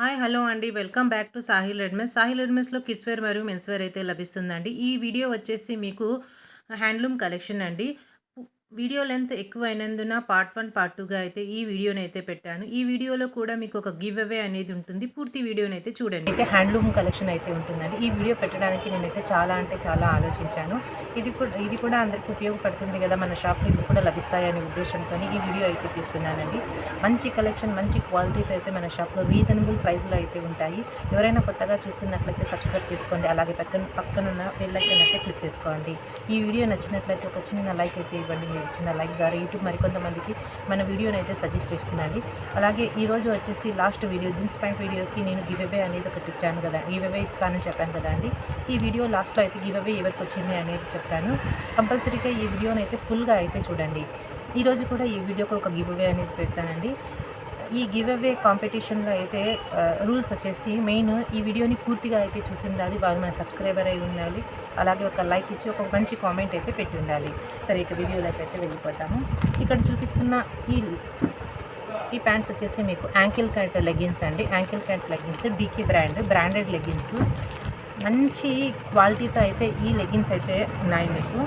Hi hello అండి. Welcome back to Sahil readymades Sahil రెడ్మెస్లో kids wear మరియు men's wear అయితే లభిస్తుందండి. ఈ వీడియో వచ్చేసి మీకు హ్యాండ్లూమ్ కలెక్షన్ అండి. వీడియో లెంత్ ఎక్కువ అయినందున పార్ట్ వన్ పార్ట్ టూగా అయితే ఈ వీడియోని అయితే పెట్టాను. ఈ వీడియోలో కూడా మీకు ఒక గివ్ అవే అనేది ఉంటుంది. పూర్తి వీడియోని అయితే చూడండి. అయితే హ్యాండ్లూమ్ కలెక్షన్ అయితే ఉంటుందండి. ఈ వీడియో పెట్టడానికి నేనైతే చాలా అంటే చాలా ఆలోచించాను. ఇది కూడా ఇది కూడా అందరికీ ఉపయోగపడుతుంది కదా మన షాప్లో ఇవి కూడా లభిస్తాయనే ఉద్దేశంతో ఈ వీడియో అయితే తీస్తున్నానండి. మంచి కలెక్షన్ మంచి క్వాలిటీతో అయితే మన షాప్లో రీజనబుల్ ప్రైస్లో అయితే ఉంటాయి. ఎవరైనా కొత్తగా చూస్తున్నట్లయితే సబ్స్క్రైబ్ చేసుకోండి. అలాగే పక్కన పక్కనున్న బెల్ ఐకాన్ అయితే క్లిక్ చేసుకోండి. ఈ వీడియో నచ్చినట్లయితే ఒక చిన్న లైక్ అయితే ఇవ్వండి. మీరు ఇచ్చిన లైక్ ద్వారా యూట్యూబ్ మరికొంతమందికి మన వీడియోని అయితే సజెస్ట్ చేస్తుందండి అలాగే ఈరోజు వచ్చేసి లాస్ట్ వీడియో జీన్స్ ప్యాంట్ వీడియోకి నేను గివ్ అవే అనేది ఒకటి ఇచ్చాను కదా గివ్ అవే ఇస్తానని చెప్పాను కదా అండి. ఈ వీడియో లాస్ట్లో అయితే గివ్ అవే ఎవరికి వచ్చింది అనేది చెప్తాను. కంపల్సరీగా ఈ వీడియోని అయితే ఫుల్గా అయితే చూడండి. ఈరోజు కూడా ఈ వీడియోకి ఒక గివ్ అవే అనేది పెడతానండి. ఈ గివ్ అవే కాంపిటీషన్లో అయితే రూల్స్ వచ్చేసి మెయిన్ ఈ వీడియోని పూర్తిగా అయితే చూసి ఉండాలి వారు మన సబ్స్క్రైబర్ అయి ఉండాలి అలాగే ఒక లైక్ ఇచ్చి ఒక మంచి కామెంట్ అయితే పెట్టి ఉండాలి. సరే ఇక వీడియోలోకి అయితే వెళ్ళిపోతాము. ఇక్కడ చూపిస్తున్న ఈ ఈ ప్యాంట్స్ వచ్చేసి మీకు యాంకిల్ కట్ లెగిన్స్ అండి. Ankle cut leggings DK brand branded leggings మంచి క్వాలిటీతో అయితే ఈ లెగిన్స్ అయితే ఉన్నాయి మీకు.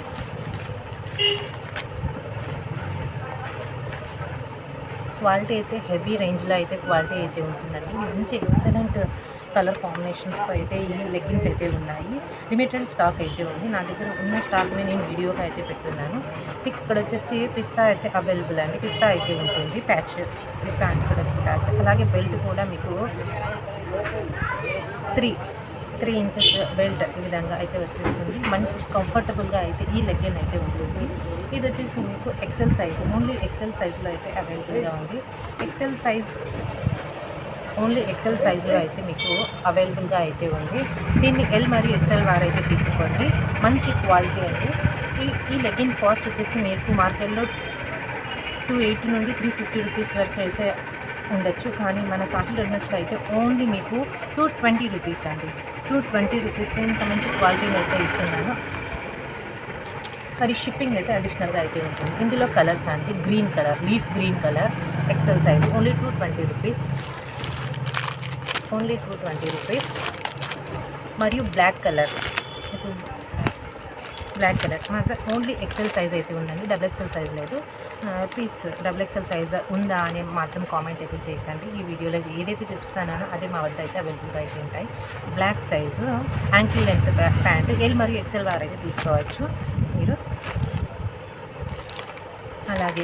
క్వాలిటీ అయితే హెవీ రేంజ్లో అయితే క్వాలిటీ అయితే ఉంటుందండి. మంచి ఎక్సలెంట్ కలర్ కాంబినేషన్స్తో అయితే ఈ లెగ్గిన్స్ అయితే ఉన్నాయి. లిమిటెడ్ స్టాక్ అయితే ఉంది. నా దగ్గర ఉన్న స్టాక్ని నేను వీడియోగా అయితే పెడుతున్నాను. మీకు ఇక్కడ వచ్చేసి పిస్తా అయితే అవైలబుల్ అండి. పిస్తా అయితే ఉంటుంది. ప్యాచ్ పిస్తా అంటే ప్యాచ్. అలాగే బెల్ట్ కూడా మీకు త్రీ త్రీ ఇంచెస్ బెల్ట్ ఈ విధంగా అయితే వచ్చేస్తుంది. మంచి కంఫర్టబుల్గా అయితే ఈ లెగ్గిన్ అయితే ఉంటుంది. ఇది వచ్చేసి మీకు ఎక్సెల్ సైజ్ ఓన్లీ ఎక్సెల్ సైజులో అయితే అవైలబుల్గా ఉంది. ఎక్సెల్ సైజ్ ఓన్లీ ఎక్సెల్ సైజులో అయితే మీకు అవైలబుల్గా అయితే ఉంది. దీన్ని ఎల్ మరియు ఎక్సెల్ వారు అయితే తీసుకోండి. మంచి క్వాలిటీ అండి. ఈ ఈ లెగిన్ కాస్ట్ వచ్చేసి మీకు మార్కెట్లో టూ ఎయిటీ నుండి త్రీ ఫిఫ్టీ రూపీస్ వరకు అయితే ఉండొచ్చు. కానీ మన సాఫ్ట్ రెడ్నెస్లో అయితే ఓన్లీ మీకు టూ ట్వంటీ రూపీస్ అండి. టూ ట్వంటీ రూపీస్కి ఇంత మంచి క్వాలిటీని అయితే ఇస్తున్నాను. మరి షిప్పింగ్ అయితే అడిషనల్గా అయితే ఉంటుంది. ఇందులో కలర్స్ అంటే green colour leaf green colour XL size only two twenty rupees only two twenty rupees మరియు బ్లాక్ కలర్ బ్లాక్ కలర్ మాకు ఓన్లీ ఎక్సెల్ సైజ్ అయితే ఉందండి. డబుల్ ఎక్సెల్ సైజ్ లేదు. ప్లీజ్ డబుల్ ఎక్సెల్ సైజ్ ఉందా అని మాత్రం కామెంట్ అయితే చేయకండి. ఈ వీడియోలో ఏదైతే చూపిస్తానో అదే మా వద్ద అయితే అవైలబుల్గా అయితే ఉంటాయి. Black size ankle length pant L మరియు ఎక్సెల్ వారు అయితే తీసుకోవచ్చు మీరు అలాగే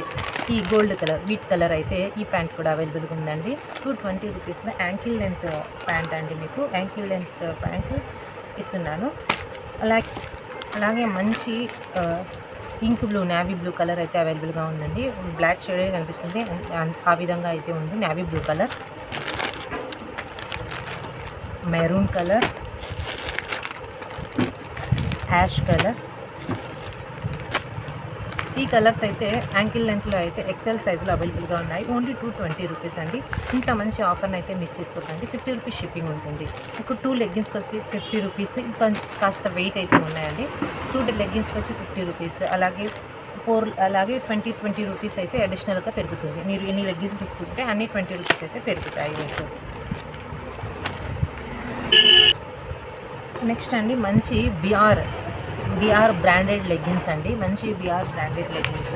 ఈ గోల్డ్ కలర్ వీట్ కలర్ అయితే ఈ ప్యాంట్ కూడా అవైలబుల్గా ఉందండి. టూ ట్వంటీ రూపీస్లో యాంకిల్ లెంత్ ప్యాంట్ అండి మీకు. యాంకిల్ లెంత్ ప్యాంట్ ఇస్తున్నాను. అలాగే అలాగే మంచి pink blue navy blue colour అయితే అవైలబుల్గా ఉందండి. బ్లాక్ షేడ్ కనిపిస్తుంది. ఆ విధంగా అయితే ఉంది. Navy blue colour. Maroon colour. Ash colour. ఈ కలర్స్ అయితే యాంకిల్ లెంత్లో అయితే ఎక్సెల్ సైజ్లో అవైలబుల్గా ఉన్నాయి. ఓన్లీ టూ ట్వంటీ రూపీస్ అండి. ఇంత మంచి ఆఫర్ని అయితే మిస్ చేసుకోకండి. ఫిఫ్టీ రూపీస్ షిప్పింగ్ ఉంటుంది. ఇప్పుడు టూ లెగ్గిన్స్కి వచ్చి ఫిఫ్టీ రూపీస్ ఇంకా కాస్త వెయిట్ అయితే ఉన్నాయండి. టూ లెగ్గిన్స్కి వచ్చి ఫిఫ్టీ రూపీస్ అలాగే ఫోర్ అలాగే ట్వంటీ ట్వంటీ రూపీస్ అయితే అడిషనల్గా పెరుగుతుంది. మీరు ఎన్ని లెగ్గిన్స్ తీసుకుంటే అన్ని ట్వంటీ రూపీస్ అయితే పెరుగుతాయి మీకు. నెక్స్ట్ అండి మంచి బిఆర్ బీఆర్ బ్రాండెడ్ లెగ్గిన్స్ అండి. మంచి బీఆర్ బ్రాండెడ్ లెగ్గిన్స్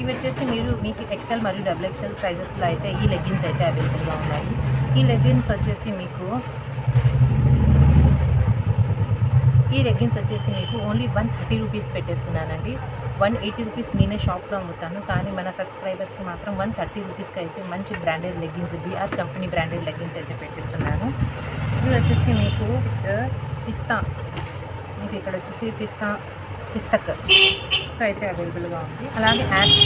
ఇవి వచ్చేసి మీరు మీకు ఎక్సెల్ మరియు డబుల్ ఎక్సెల్ సైజెస్లో అయితే ఈ లెగ్గిన్స్ అయితే అవైలబుల్గా ఉన్నాయి. ఈ లెగ్గిన్స్ వచ్చేసి మీకు ఈ లెగ్గిన్స్ వచ్చేసి మీకు ఓన్లీ వన్ థర్టీ రూపీస్ పెట్టేస్తున్నానండి. వన్ ఎయిటీ రూపీస్ నేనే షాప్లో అమ్ముతాను. కానీ మన సబ్స్క్రైబర్స్కి మాత్రం వన్ థర్టీ రూపీస్కి అయితే మంచి branded leggings BR company branded leggings అయితే పెట్టిస్తున్నాను. ఇది వచ్చేసి మీకు పిస్తా మనకి ఇక్కడ వచ్చేసి పిస్తా పిస్తక్ అయితే అవైలబుల్గా ఉంది. అలాగే యాష్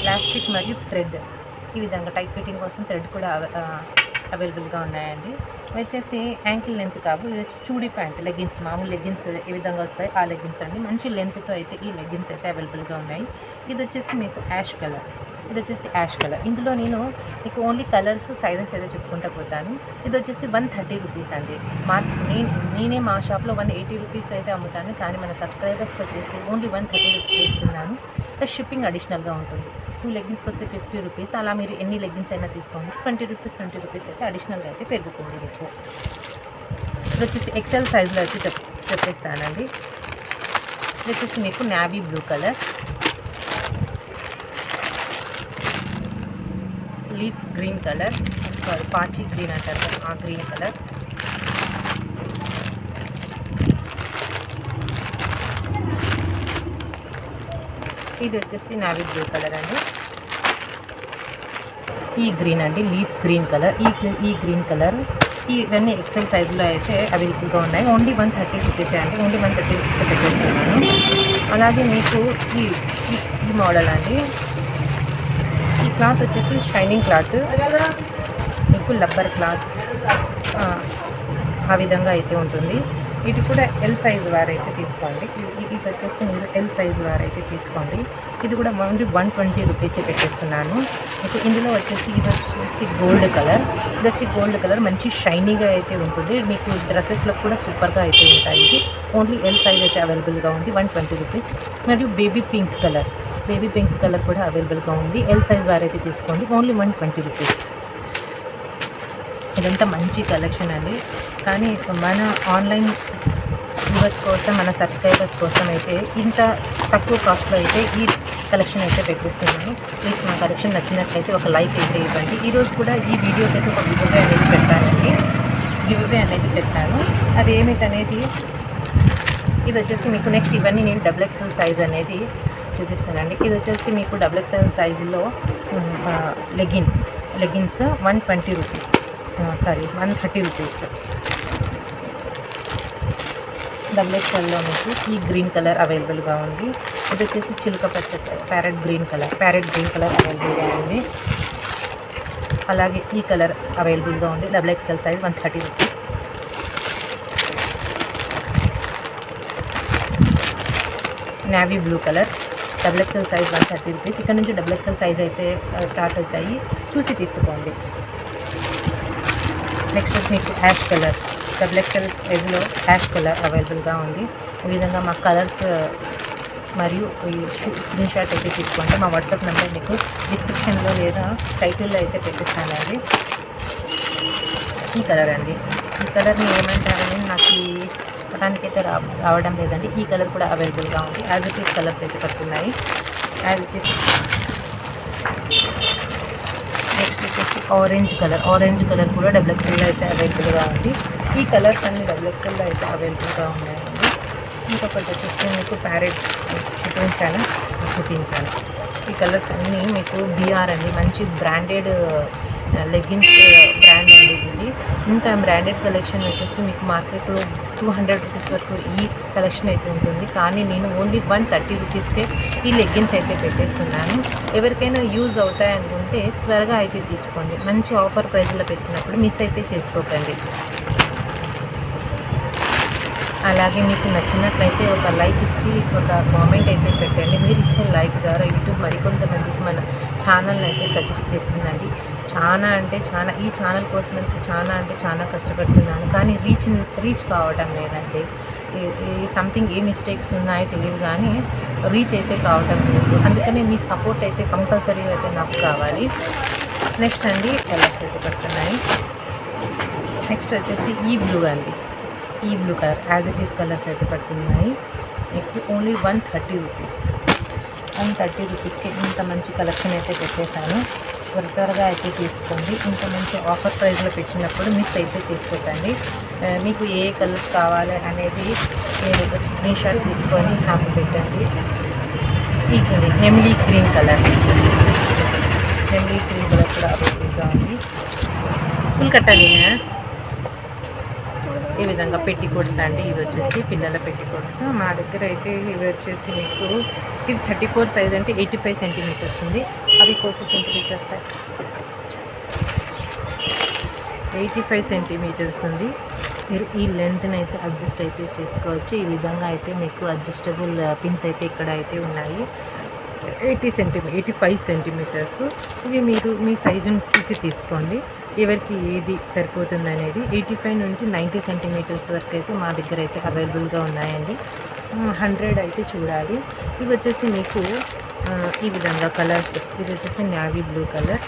ప్లాస్టిక్ మరియు థ్రెడ్. ఈ విధంగా టైట్ ఫిట్టింగ్ కోసం థ్రెడ్ కూడా అవైలబుల్గా ఉన్నాయండి. వచ్చేసి యాంకిల్ లెంత్ కాదు ఇది వచ్చి చూడీ ప్యాంట్ లెగ్గిన్స్ మామూలు లెగ్గిన్స్ ఏ విధంగా వస్తాయి ఆ లెగ్గిన్స్ అండి. మంచి లెంత్తో అయితే ఈ లెగ్గిన్స్ అయితే అవైలబుల్గా ఉన్నాయి. ఇది వచ్చేసి మీకు యాష్ కలర్. ఇది వచ్చేసి యాష్ కలర్. ఇందులో నేను మీకు ఓన్లీ కలర్స్ సైజెస్ ఏదో చెప్పుకుంటూ పోతాను. ఇది వచ్చేసి వన్ థర్టీ రూపీస్ అండి. మా నేను నేనే మా షాప్లో వన్ ఎయిటీ రూపీస్ అయితే అమ్ముతాను. కానీ మన సబ్స్క్రైబర్స్కి వచ్చేసి ఓన్లీ వన్ థర్టీ రూపీస్ ఇస్తున్నాను. ప్లస్ షిప్పింగ్ అడిషనల్గా ఉంటుంది. టూ లెగ్గిన్స్కి వస్తే ఫిఫ్టీ రూపీస్ అలా మీరు ఎన్ని లెగ్గిన్స్ అయినా తీసుకోండి. ట్వంటీ రూపీస్ ట్వంటీ రూపీస్ అయితే అడిషనల్గా అయితే పెరుగుతుంది మీకు. ఇది వచ్చేసి ఎక్సెల్ సైజ్లో అయితే చెప్ చెప్పేస్తానండి. ఇది వచ్చేసి మీకు navy blue colour leaf green colour sorry పాచి గ్రీన్ అంటారు ఆ గ్రీన్ కలర్ ఇది వచ్చేసి నావీ బ్లూ కలర్ అండి. ఈ గ్రీన్ అండి లీఫ్ గ్రీన్ కలర్ ఈ ఈ గ్రీన్ కలర్ ఇవన్నీ ఎక్సెల్ సైజులో అయితే అవైలబుల్గా ఉన్నాయి. ఓన్లీ వన్ థర్టీ రూపీస్ అండి. ఓన్లీ వన్ థర్టీ రూపీస్ పెట్టేస్తున్నాను. అలాగే మీకు ఈ ఈ- ఈ మోడల్ అండి. క్లాత్ వచ్చేసి షైనింగ్ క్లాత్. మీకు లబ్బర్ క్లాత్ ఆ, విధంగా అయితే ఉంటుంది. ఇది కూడా ఎల్ సైజ్ వారైతే తీసుకోండి. ఇది ఇది వచ్చేసి మీరు ఎల్ సైజ్ వారైతే తీసుకోండి. ఇది కూడా ఓన్లీ వన్ ట్వంటీ రూపీస్ పెట్టేస్తున్నాను. మీకు ఇందులో వచ్చేసి ఇది వచ్చేసి గోల్డ్ కలర్. ఇది వచ్చి గోల్డ్ కలర్ మంచి షైనీగా అయితే ఉంటుంది. మీకు డ్రెస్సెస్లో కూడా సూపర్గా అయితే ఉంటాయి. ఇది ఓన్లీ ఎల్ సైజ్ అయితే అవైలబుల్గా ఉంది వన్ ట్వంటీ రూపీస్. మరియు baby pink colour. Baby pink colour కూడా అవైలబుల్గా ఉంది. ఎల్ సైజ్ వారైతే తీసుకోండి. ఓన్లీ వన్ ట్వంటీ రూపీస్ ఇదంతా మంచి కలెక్షన్ అండి. కానీ మన ఆన్లైన్ వ్యూవర్స్ కోసం మన సబ్స్క్రైబర్స్ కోసం అయితే ఇంత తక్కువ కాస్ట్లో అయితే ఈ కలెక్షన్ అయితే పెట్టిస్తున్నాను ప్లీజ్ మా కలెక్షన్ నచ్చినట్లయితే ఒక లైక్ అయితే ఇవ్వండి. ఈరోజు కూడా ఈ వీడియోకి అయితే ఒక గివ్వే అనేది పెట్టానండి. గివ్వే అనేది పెట్టాను. అది ఏమిటనేది? ఇది వచ్చేసి మీకు నెక్స్ట్ ఇవన్నీ నేను డబుల్ ఎక్స్ఎల్ సైజ్ అనేది చూపిస్తానండి. ఇది వచ్చేసి మీకు డబుల్ ఎక్స్ఎల్ సైజులో legging leggings one twenty rupees sorry one thirty rupees double ఎక్స్ఎల్లో మీకు ఈ గ్రీన్ కలర్ అవైలబుల్గా ఉంది. ఇది వచ్చేసి చిలుక పచ్చ parrot green colour parrot green colour అవైలబుల్గా ఉంది. అలాగే ఈ కలర్ అవైలబుల్గా ఉంది double XL size one thirty rupees navy blue colour double XL size one thirty rupees ఇక్కడ నుంచి డబుల్ ఎక్స్ఎల్ సైజ్ అయితే స్టార్ట్ అవుతాయి. చూసి తీసుకోండి. నెక్స్ట్ మీకు యాష్ కలర్ డబుల్ ఎక్స్ఎల్ సైజులో యాష్ కలర్ అవైలబుల్గా ఉంది. ఈ విధంగా మా కలర్స్ మరియు ఈ స్క్రీన్ షాట్ అయితే తీసుకోండి. మా వాట్సాప్ నెంబర్ మీకు డిస్క్రిప్షన్లో లేదా టైటిల్లో అయితే పెట్టిస్తానండి. ఈ కలర్ అండి. ఈ కలర్ని ఏమంటారని నాకు ఈ అయితే రావడం లేదండి. ఈ కలర్ కూడా అవైలబుల్గా ఉంది. యాజ్ ఇట్ ఈస్ కలర్స్ అయితే పడుతున్నాయి. యాజ్ ఇట్ ఈస్ నెక్స్ట్ వచ్చేసి ఆరెంజ్ కలర్. ఆరెంజ్ కలర్ కూడా డబుల్ ఎక్స్ఎల్లో అయితే అవైలబుల్గా ఉంది. ఈ కలర్స్ అన్ని డబుల్ ఎక్స్ఎల్లో అయితే అవైలబుల్గా ఉన్నాయండి. ఇంకొకటి వచ్చేసి మీకు ప్యారెట్ చూపించాను. చూపించాను. ఈ కలర్స్ అన్నీ మీకు బీఆర్ అండి. మంచి బ్రాండెడ్ లెగ్గిన్స్ బ్రాండ్ అండి ఇది. ఇంత బ్రాండెడ్ కలెక్షన్ వచ్చేసి మీకు మార్కెట్లో టూ హండ్రెడ్ రూపీస్ వరకు ఈ కలెక్షన్ అయితే ఉంటుంది. కానీ నేను ఓన్లీ వన్ థర్టీ రూపీస్కే ఈ లెగ్గిన్స్ అయితే పెట్టేస్తున్నాను. ఎవరికైనా యూజ్ అవుతాయి అనుకుంటే త్వరగా అయితే తీసుకోండి. మంచి ఆఫర్ ప్రైస్లో పెట్టినప్పుడు మిస్ అయితే చేసుకోకండి. అలాగే మీకు నచ్చినట్లయితే ఒక లైక్ ఇచ్చి ఒక కామెంట్ అయితే పెట్టండి. మీరు ఇచ్చిన లైక్ ద్వారా యూట్యూబ్ మరికొంతమందికి మన ఛానల్ అయితే సజెస్ట్ చేస్తుందండి. చాలా అంటే చాలా ఈ ఛానల్ కోసం అయితే చాలా అంటే చాలా కష్టపడుతున్నాను. కానీ రీచ్ రీచ్ కావడం లేదండి. ఈ సంథింగ్ ఏ మిస్టేక్స్ ఉన్నాయో తెలియదు కానీ రీచ్ అయితే కావటం లేదు. అందుకని మీ సపోర్ట్ అయితే కంపల్సరీ అయితే నాకు కావాలి. నెక్స్ట్ అండి కలర్స్ అయితే పడుతున్నాయి. నెక్స్ట్ వచ్చేసి ఈ బ్లూ అండి. ఈ blue colour as it is colours అయితే పడుతున్నాయి. మీకు only one thirty rupees one thirty రూపీస్కి ఇంత మంచి కలెక్షన్ అయితే పెట్టేశాను. త్వర త్వరగా అయితే తీసుకోండి. ఇంత మంచి ఆఫర్ ప్రైస్లో పెట్టినప్పుడు మిస్ అయితే చేసుకోకండి. మీకు ఏ కలర్స్ కావాలి అనేది మీరు ఒక స్క్రీన్ షాట్ తీసుకొని నాకు పెట్టండి. ఈ నెమ్లీ గ్రీన్ కలర్ నెమ్లీ గ్రీన్ కలర్ కూడా అవైలబుల్గా ఉంది. ఫుల్ కట్టాలి ఈ విధంగా పెట్టికోట్స్ అండి ఇవి వచ్చేసి పిల్లల పెట్టికోట్స్ మా దగ్గర అయితే ఇవి వచ్చేసి మీకు ఇది థర్టీ ఫోర్ సైజ్ అంటే ఎయిటీ ఫైవ్ సెంటీమీటర్స్ ఉంది. అవి కోసి సెంటీమీటర్స్ ఎయిటీ ఫైవ్ సెంటీమీటర్స్ ఉంది. మీరు ఈ లెంత్ని అయితే అడ్జస్ట్ అయితే చేసుకోవచ్చు. ఈ విధంగా అయితే మీకు అడ్జస్టబుల్ పిన్స్ uh, అయితే ఇక్కడ అయితే ఉన్నాయి. Eighty సెంటీమీ eighty five centimetres. ఇవి మీరు మీ సైజుని చూసి తీసుకోండి. ఎవరికి ఏది సరిపోతుంది అనేది ఎయిటీ ఫైవ్ నుంచి నైంటీ సెంటీమీటర్స్ వరకు అయితే మా దగ్గర అయితే అవైలబుల్గా ఉన్నాయండి. హండ్రెడ్ అయితే చూడాలి. ఇవి వచ్చేసి మీకు ఈ విధంగా కలర్స్. ఇది వచ్చేసి నావీ బ్లూ కలర్.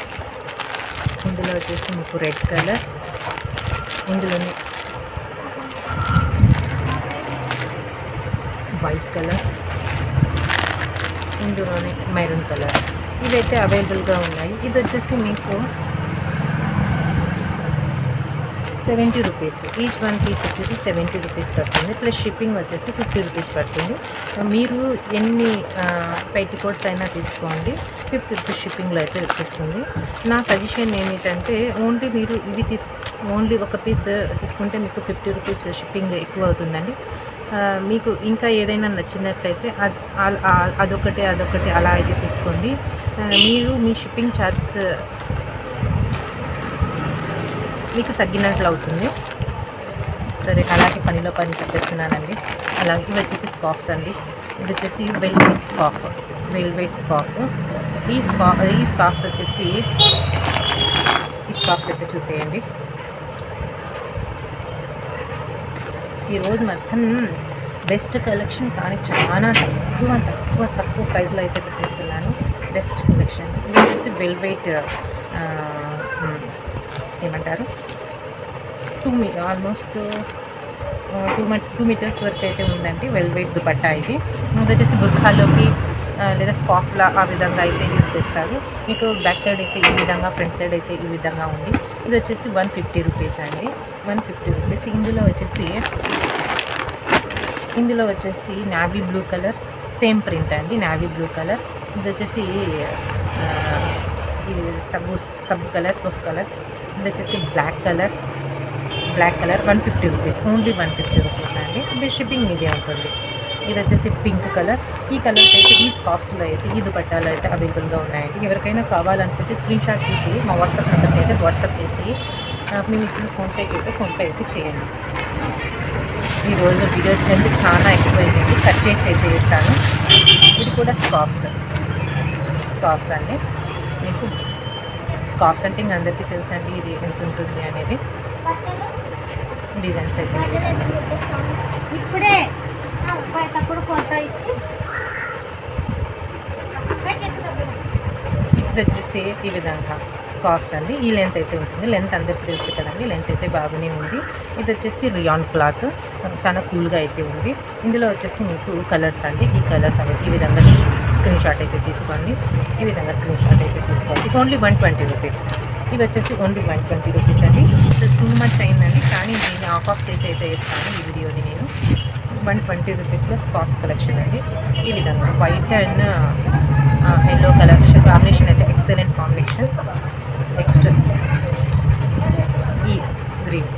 ఇందులో వచ్చేసి మీకు రెడ్ కలర్. ఇందులోనే వైట్ కలర్. ఇందులోనే మెరూన్ కలర్. ఇవైతే అవైలబుల్గా ఉన్నాయి. ఇది వచ్చేసి మీకు seventy rupees each one piece వచ్చేసి సెవెంటీ రూపీస్ పడుతుంది. ప్లస్ షిప్పింగ్ వచ్చేసి ఫిఫ్టీ రూపీస్ పడుతుంది. మీరు ఎన్ని కోట్స్ అయినా తీసుకోండి. ఫిఫ్టీ రూపీస్ షిప్పింగ్లో అయితే వచ్చేస్తుంది. నా సజెషన్ ఏమిటంటే ఓన్లీ మీరు ఇవి తీసు ఓన్లీ ఒక పీస్ తీసుకుంటే మీకు ఫిఫ్టీ రూపీస్ షిప్పింగ్ ఎక్కువ అవుతుందండి. మీకు ఇంకా ఏదైనా నచ్చినట్లయితే అదొకటి అదొకటి అలా అయితే తీసుకోండి. మీరు మీ షిప్పింగ్ ఛార్జెస్ మీకు తగ్గినట్లు అవుతుంది. సరే అలాగే పనిలో పని చెప్పేస్తున్నానండి. అలాగే ఇవి వచ్చేసి స్కాఫ్స్ అండి. ఇది వచ్చేసి వెల్వెట్ స్కాఫ్. Velvet scarf. ఈ స్కా ఈ స్కాఫ్స్ వచ్చేసి ఈ స్కాఫ్స్ అయితే చూసేయండి. ఈరోజు మొత్తం బెస్ట్ కలెక్షన్ కానీ చాలా తక్కువ తక్కువ తక్కువ ప్రైస్లో అయితే పెట్టిస్తున్నాను. Best collection. ఇది వచ్చేసి వెల్వెట్ ఏమంటారు? టూ మీ ఆల్మోస్ట్ టూ టూ మీటర్స్ వరకు అయితే ఉందండి వెల్వెట్ దుపట్టా ఇది. ఇది వచ్చేసి బుర్ఖాలోకి లేదా స్కాఫ్లా ఆ విధంగా అయితే యూజ్ చేస్తారు. మీకు బ్యాక్ సైడ్ అయితే ఈ విధంగా ఫ్రంట్ సైడ్ అయితే ఈ విధంగా ఉంది. ఇది వచ్చేసి వన్ ఫిఫ్టీ రూపీస్ అండి. వన్ ఫిఫ్టీ రూపీస్ ఇందులో వచ్చేసి ఇందులో వచ్చేసి navy blue colour same print అండి నావీ బ్లూ కలర్ ఇది వచ్చేసి సబ్ సబ్ సబ్బు సబ్బు కలర్ సోఫ్ కలర్. ఇది వచ్చేసి black colour. Black colour one fifty rupees. Only one fifty rupees అండి. ఇది షిప్పింగ్ మీదే ఉంటుంది. ఇది వచ్చేసి పింక్ కలర్. ఈ కలర్స్ అయితే ఈ స్కాప్స్లో అయితే ఈ దుపట్టాలు అయితే అవైలబుల్గా ఉన్నాయండి. ఎవరికైనా కావాలనుకుంటే స్క్రీన్ షాట్ తీసి మా వాట్సాప్ నెంబర్కి అయితే వాట్సాప్ చేసి మేము ఇచ్చిన ఫోన్పేకి అయితే ఫోన్పే అయితే చేయండి. ఈరోజు వీడియో అయితే చాలా ఎక్కువైంది కట్ చేసి అయితే ఇస్తాను. ఇది కూడా స్కాప్స్. స్కాప్స్ అండి. స్కాప్స్ అంటే ఇంక అందరికీ తెలుసండి ఇది ఎంత ఉంటుంది అనేది. డిజైన్స్ అయితే ఇవి. ఇప్పుడే తప్పుడు కొత్త ఇచ్చి. ఇది వచ్చేసి ఈ విధంగా స్కార్ఫ్స్ అండి. ఈ లెంత్ అయితే ఉంటుంది. లెంత్ అందరికీ తెలుసు కదండి. లెంత్ అయితే బాగానే ఉంది. ఇది వచ్చేసి రియాన్ క్లాత్ చాలా కూల్గా అయితే ఉంది. ఇందులో వచ్చేసి మీకు కలర్స్ అండి. ఈ కలర్స్ అనేవి ఈ విధంగా స్క్రీన్ షాట్ అయితే తీసుకోండి. ఈ విధంగా స్క్రీన్ షాట్ అయితే తీసుకోండి. ఓన్లీ వన్ ట్వంటీ రూపీస్ ఇది వచ్చేసి ఓన్లీ వన్ ట్వంటీ రూపీస్ అండి. టూ మంత్స్ అయిందండి. కానీ దీన్ని ఆఫ్ ఆఫ్ చేసి అయితే వేస్తాను ఈ వీడియోని నేను. వన్ ట్వంటీ రూపీస్లో స్కార్ఫ్స్ కలెక్షన్ అండి. ఈ విధంగా white and yellow collection combination అయితే ఎక్సలెంట్ కాంబినేషన్ నెక్స్ట్ ఈ గ్రీన్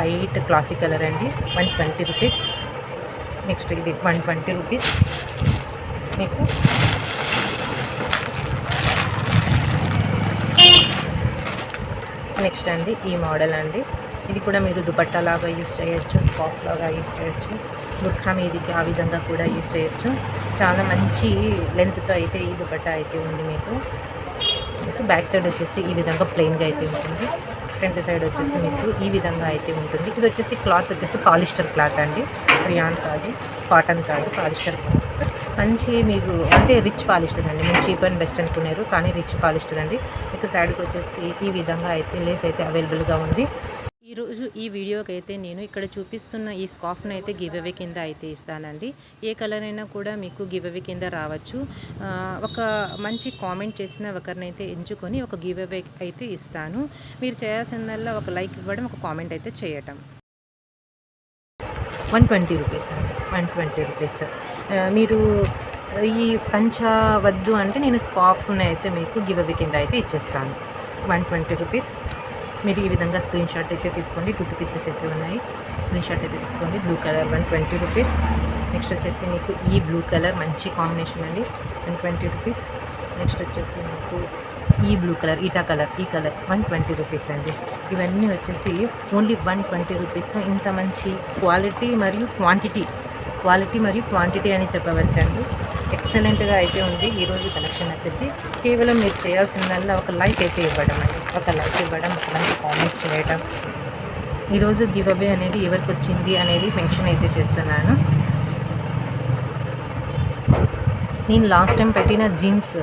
లైట్ క్లాసిక్ కలర్ అండి. వన్ ట్వంటీ రూపీస్ నెక్స్ట్ ఇది వన్ ట్వంటీ రూపీస్ మీకు నెక్స్ట్ అండి ఈ మోడల్ అండి. ఇది కూడా మీరు దుపట్టా లాగా యూజ్ చేయొచ్చు స్కాఫ్ లాగా యూజ్ చేయొచ్చు బుర్ఖా మీదికి ఆ విధంగా కూడా యూస్ చేయొచ్చు. చాలా మంచి లెంత్తో అయితే ఈ దుపట్టా అయితే ఉంది మీకు. మీకు బ్యాక్ సైడ్ వచ్చేసి ఈ విధంగా ప్లెయిన్గా అయితే ఉంటుంది. ఫ్రంట్ సైడ్ వచ్చేసి మీకు ఈ విధంగా అయితే ఉంటుంది. ఇది వచ్చేసి క్లాత్ వచ్చేసి పాలిస్టర్ క్లాత్ అండి. రియాన్ కాదు కాటన్ కాదు పాలిస్టర్ క్లాత్. మంచి మీకు అంటే రిచ్ పాలిస్టర్ అండి. మీరు చీప్ అండ్ బెస్ట్ అనుకున్నారు కానీ రిచ్ పాలిస్టర్ అండి. మీకు సైడ్కి వచ్చేసి ఈ విధంగా అయితే లేస్ అయితే అవైలబుల్గా ఉంది. ఈరోజు ఈ వీడియోకి అయితే నేను ఇక్కడ చూపిస్తున్న ఈ స్కాఫ్ను అయితే గివ్ అవే కింద అయితే ఇస్తానండి. ఏ కలర్ అయినా కూడా మీకు గివ్ అవే కింద రావచ్చు. ఒక మంచి కామెంట్ చేసిన ఒకరినైతే ఎంచుకొని ఒక గివ్ అవే అయితే ఇస్తాను. మీరు చేయాల్సిందల్లా ఒక లైక్ ఇవ్వడం ఒక కామెంట్ అయితే చేయటం. వన్ ట్వంటీ రూపీస్ అండి. వన్ ట్వంటీ రూపీస్ మీరు ఈ పంచ వద్దు అంటే నేను స్కాఫ్ని అయితే మీకు గివ్ అవే కింద అయితే ఇచ్చేస్తాను. One twenty rupees. మీరు ఈ విధంగా స్క్రీన్ షాట్ అయితే తీసుకోండి. టూ టూ పీసెస్ అయితే ఉన్నాయి. స్క్రీన్ షాట్ అయితే తీసుకోండి. Blue colour one twenty rupees. Next వచ్చేసి మీకు ఈ బ్లూ కలర్ మంచి కాంబినేషన్ అండి. One twenty rupees. నెక్స్ట్ వచ్చేసి మీకు ఈ బ్లూ కలర్ ఈటా కలర్ ఈ కలర్ వన్ ట్వంటీ రూపీస్ అండి. ఇవన్నీ వచ్చేసి ఓన్లీ వన్ ట్వంటీ రూపీస్తో ఇంత మంచి క్వాలిటీ మరియు క్వాంటిటీ క్వాలిటీ మరియు క్వాంటిటీ అని చెప్పవచ్చండి. ఎక్సలెంట్గా అయితే ఉంది. ఈరోజు కలెక్షన్ వచ్చేసి కేవలం మీరు చేయాల్సిందల్లా ఒక లైక్ అయితే ఇవ్వడం అండి. ఒక లైక్ ఇవ్వడం ఒక మంచి కామెంట్స్ చేయడం. ఈరోజు గివబే అనేది ఎవరికి వచ్చింది అనేది మెన్షన్ అయితే చేస్తున్నాను. నేను లాస్ట్ టైం పెట్టిన జీన్స్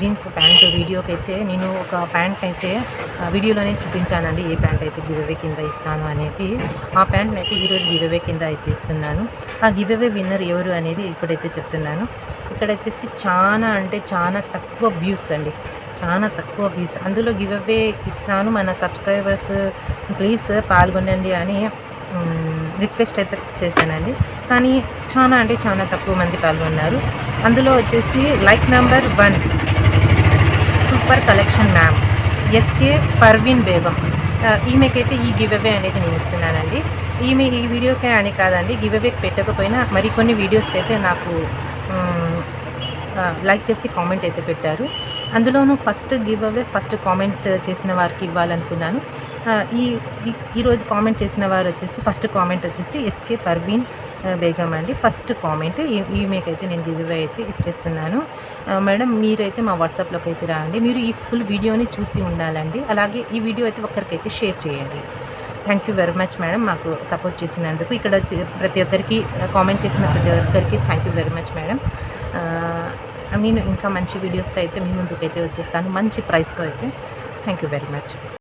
జీన్స్ ప్యాంట్ వీడియోకి అయితే నేను ఒక ప్యాంట్ అయితే వీడియోలోనే చూపించానండి. ఏ ప్యాంట్ అయితే గివ్వే కింద ఇస్తాను అనేది. ఆ ప్యాంట్ అయితే ఈరోజు గివ్వే కింద అయితే ఇస్తున్నాను. ఆ గివ్వే విన్నర్ ఎవరు అనేది ఇప్పుడైతే చెప్తున్నాను. ఇక్కడైతే చాలా అంటే చాలా తక్కువ వ్యూస్ అండి. చాలా తక్కువ వ్యూస్ అందులో గివ్ అవే ఇస్తాను. మన సబ్స్క్రైబర్స్ ప్లీజ్ పాల్గొనండి అని రిక్వెస్ట్ అయితే చేశానండి. కానీ చాలా అంటే చాలా తక్కువ మంది పాల్గొన్నారు. అందులో వచ్చేసి like number one super collection ma'am SK Parveen Begum ఈమెకైతే ఈ గివ్ అవే అనేది నేను ఇస్తున్నానండి. ఈమె ఈ వీడియోకే అని కాదండి గివ్ అవేకి పెట్టకపోయినా మరికొన్ని వీడియోస్కి అయితే నాకు లైక్ చేసి కామెంట్ అయితే పెట్టారు. అందులోనూ first giveaway first comment చేసిన వారికి ఇవ్వాలనుకున్నాను. ఈ ఈరోజు కామెంట్ చేసిన వారు వచ్చేసి ఫస్ట్ కామెంట్ వచ్చేసి ఎస్కే పర్వీన్ బేగం అండి. ఫస్ట్ కామెంట్ ఈ- ఈమెకైతే నేను గివ్ అయితే ఇచ్చేస్తున్నాను. మేడం మీరైతే మా వాట్సాప్లోకి అయితే రాండి. మీరు ఈ ఫుల్ వీడియోని చూసి ఉండాలండి. అలాగే ఈ వీడియో అయితే ఒక్కరికైతే షేర్ చేయండి. Thank you very much madam మాకు సపోర్ట్ చేసినందుకు. ఇక్కడ వచ్చి ప్రతి ఒక్కరికి కామెంట్ చేసిన ప్రతి ఒక్కరికి thank you very much madam నేను ఇంకా మంచి వీడియోస్తో అయితే మీ ముందుకైతే వచ్చేస్తాను. మంచి ప్రైస్తో అయితే. Thank you very much